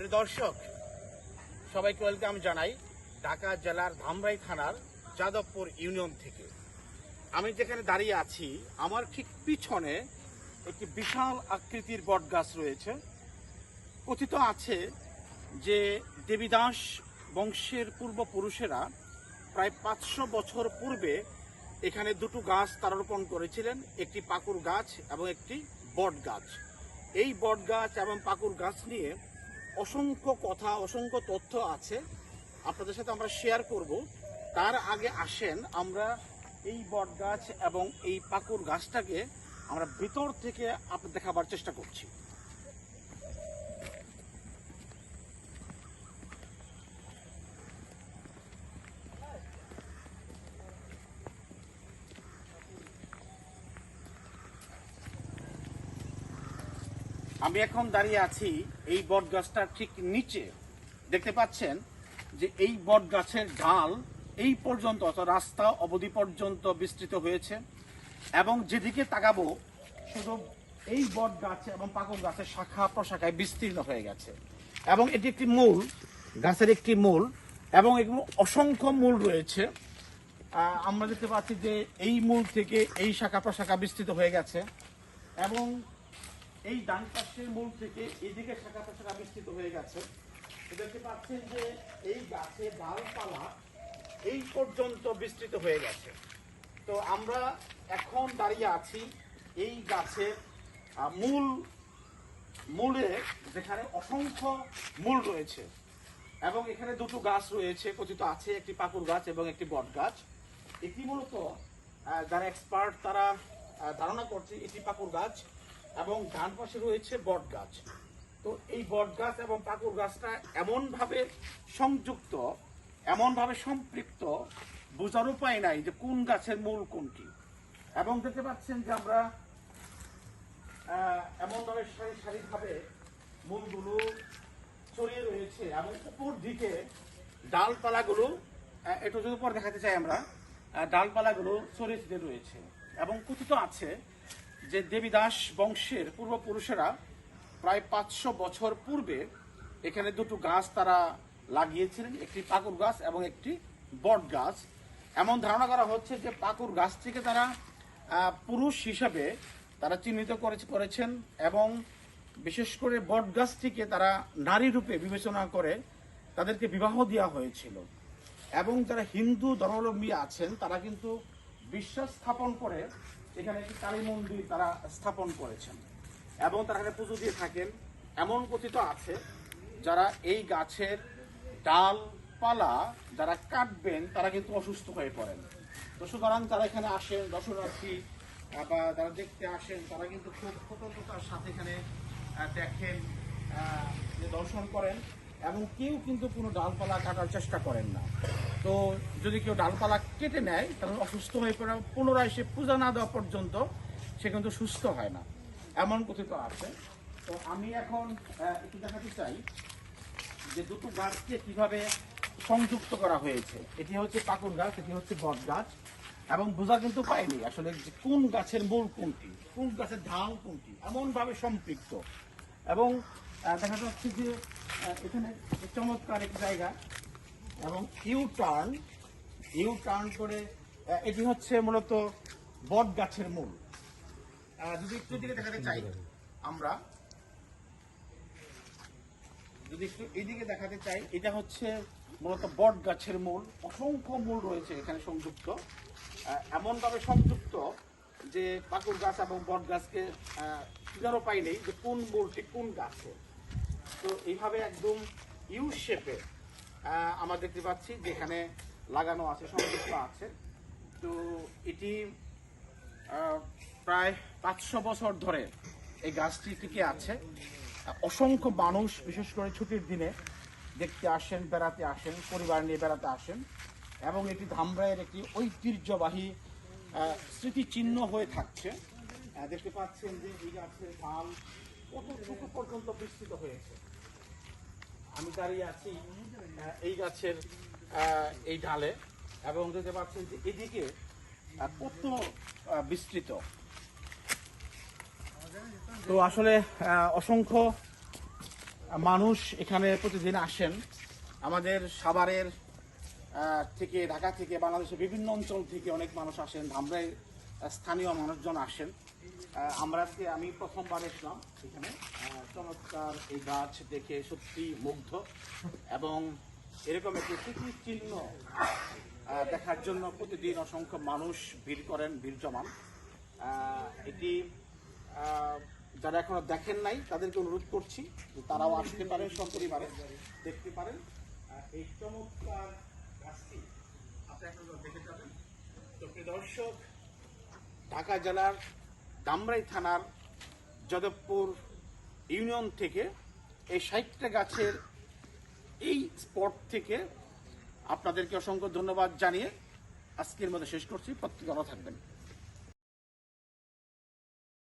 প্রিয় দর্শক, সবাইকে ওয়েলকাম জানাই ঢাকা জেলার ধামরাই থানার যাদবপুর ইউনিয়ন থেকে। আমি যেখানে দাঁড়িয়ে আছি, আমার ঠিক পিছনে একটি বিশাল আকৃতির বট গাছ রয়েছে। কথিত আছে যে দেবীদাস বংশের পূর্বপুরুষেরা প্রায় পাঁচশো বছর পূর্বে এখানে দুটো গাছ তারা রোপণ করেছিলেন, একটি পাকুর গাছ এবং একটি বট গাছ এই বট গাছ এবং পাকুর গাছ নিয়ে অসংখ্য কথা, অসংখ্য তথ্য আছে। আপনাদের সাথে আমরা শেয়ার করব। তার আগে আসেন, আমরা এই বট গাছ এবং এই পাকুর গাছটাকে আমরা ভিতর থেকে আপনার দেখাবার চেষ্টা করছি। আমি এখন দাঁড়িয়ে আছি এই বট গাছটার ঠিক নিচে। দেখতে পাচ্ছেন যে এই বট গাছের ডাল এই পর্যন্ত অর্থাৎ রাস্তা অবধি পর্যন্ত বিস্তৃত হয়েছে এবং যেদিকে তাকাবো, শুধু এই বট গাছ এবং পাকুর গাছের শাখা প্রশাখায় বিস্তীর্ণ হয়ে গেছে। এবং এটি একটি মূল, গাছের একটি মূল এবং এগুলো অসংখ্য মূল রয়েছে। আমরা দেখতে পাচ্ছি যে এই মূল থেকে এই শাখা প্রশাখা বিস্তৃত হয়ে গেছে এবং এই ডান পাশের মূল থেকে এদিকে শাখা প্রশাখা বিস্তৃত হয়ে গেছে। দেখতে পাচ্ছেন যে এই গাছের ডালপালা এই পর্যন্ত বিস্তৃত হয়ে গেছে। তো আমরা এখন দাঁড়িয়ে আছি এই গাছের মূল, মূলে যেখানে অসংখ্য মূল রয়েছে। এবং এখানে দুটো গাছ রয়েছে, কথিত আছে, একটি পাকুর গাছ এবং একটি বট গাছ। এটি মূলত যারা এক্সপার্ট তারা ধারণা করছে এটি পাকুর গাছ। এবং ডান পাশে রয়েছে বট গাছ। তো এই বট গাছ এবং পাকুর গাছটা এমনভাবে সংযুক্ত, এমনভাবে সম্পৃক্ত, বোঝার উপায় নাই যে কোন গাছের মূল কোনটি। এবং দেখতে পাচ্ছেন যে আমরা এমনভাবে সারি সারিভাবে মূলগুলো ছড়িয়ে রয়েছে এবং উপর দিকে ডালপালাগুলো একটু যদি পর দেখাতে চাই আমরা ডালপালাগুলো ছড়িয়ে রয়েছে এবং কথিত আছে যে দেবীদাস বংশের পূর্বপুরুষেরা প্রায় পাঁচশো বছর পূর্বে এখানে দুটো গাছ তারা লাগিয়েছিলেন, একটি পাকুর গাছ এবং একটি বট গাছ। এমন ধারণা করা হচ্ছে যে পাকুর গাছ থেকে তারা পুরুষ হিসাবে তারা চিহ্নিত করে- করেছেন এবং বিশেষ করে বট গাছটিকে তারা নারী রূপে বিবেচনা করে তাদেরকে বিবাহ দেওয়া হয়েছিল। এবং যারা হিন্দু ধর্মাবলম্বী আছেন, তারা কিন্তু বিশ্বাস স্থাপন করে এখানে একটি কালী মন্দির তারা স্থাপন করেছেন এবং তারা এখানে পুজো দিয়ে থাকেন। এমন কথিত আছে, যারা এই গাছের ডালপালা যারা কাটবেন, তারা কিন্তু অসুস্থ হয়ে পড়েন। তো সুতরাং যারা এখানে আসেন, দর্শনার্থী বা যারা দেখতে আসেন, তারা কিন্তু খুব সতর্কতার সাথে এখানে দেখেন দর্শন করেন। এবং কেউ কিন্তু কোনো ডালপালা কাটার চেষ্টা করেন না। তো যদি কেউ ডালপালা কেটে নেয়, তাহলে অসুস্থ হয়ে পড়ে, পুনরায় সে পূজা না দেওয়া পর্যন্ত সে কিন্তু সুস্থ হয় না। এমন কথিত আছে। তো আমি এখন একটু দেখাতে চাই যে দুটো গাছকে কীভাবে সংযুক্ত করা হয়েছে। এটি হচ্ছে পাকুন গাছ, এটি হচ্ছে বট গাছ, এবং বোঝা কিন্তু পাইনি আসলে কোন গাছের মূল কোনটি, কোন গাছের ঢাল কোনটি, এমনভাবে সম্পৃক্ত। এবং দেখা যাচ্ছে যে এখানে চমৎকার একটি জায়গা এবং ইউ টার্ন ইউ টার্ন করে এটি হচ্ছে মূলত বট গাছের মূল যদি একটু দিকে দেখাতে চাই আমরা, যদি একটু এদিকে দেখাতে চাই, এটা হচ্ছে মূলত বট গাছের মূল। অসংখ্য মূল রয়েছে এখানে সংযুক্ত। এমনভাবে সংযুক্ত যে পাকুর গাছ এবং বট গাছকে কিনারও পাই নেই যে কোন মূলটি কোন গাছে। তো এইভাবে একদম ইউ শেপে আমরা দেখতে পাচ্ছি যেখানে লাগানো আছে, সংযুক্ত আছে। তো এটি প্রায় পাঁচশো বছর ধরে এই গাছটি টিকে আছে। অসংখ্য মানুষ, বিশেষ করে ছুটির দিনে, দেখতে আসেন, বেড়াতে আসেন, পরিবার নিয়ে বেড়াতে আসেন। এবং এটি ধামরাইয়ের একটি ঐতিহ্যবাহী স্মৃতিচিহ্ন হয়ে থাকছে। দেখতে পাচ্ছেন যে এই গাছের ডাল কতটুকু পর্যন্ত বিস্তৃত হয়েছে? আমি দাঁড়িয়ে আছি এই গাছের এই ডালে এবং দেখতে পাচ্ছেন যে এদিকে কত বিস্তৃত। তো আসলে অসংখ্য মানুষ এখানে প্রতিদিন আসেন। আমাদের সাভারের থেকে ঢাকা থেকে বাংলাদেশের বিভিন্ন অঞ্চল থেকে অনেক মানুষ আসেন। ধামরাই স্থানীয় মানুষজন আসেন। আমরা আজকে, আমি প্রথমবার এসলাম এখানে। চমৎকার এই গাছ দেখে সত্যি মুগ্ধ এবং এরকম একটি চিহ্ন দেখার জন্য প্রতিদিন অসংখ্য মানুষ ভিড় করেন, ভিড় জমান। এটি যারা এখনও দেখেন নাই, তাদেরকে অনুরোধ করছি তারাও আসতে পারেন, সপরিবারে দেখতে পারেন। এই চমৎকার গাছটি, আপনি এখন দেখে যাবেন। তো দর্শক ঢাকা জেলার দামরাই থানার যাদবপুর ইউনিয়ন থেকে এই ষাটটা গাছের এই স্পট থেকে আপনাদেরকে অসংখ্য ধন্যবাদ জানিয়ে আজকের মতো শেষ করছি। প্রত্যেকে থাকবেন।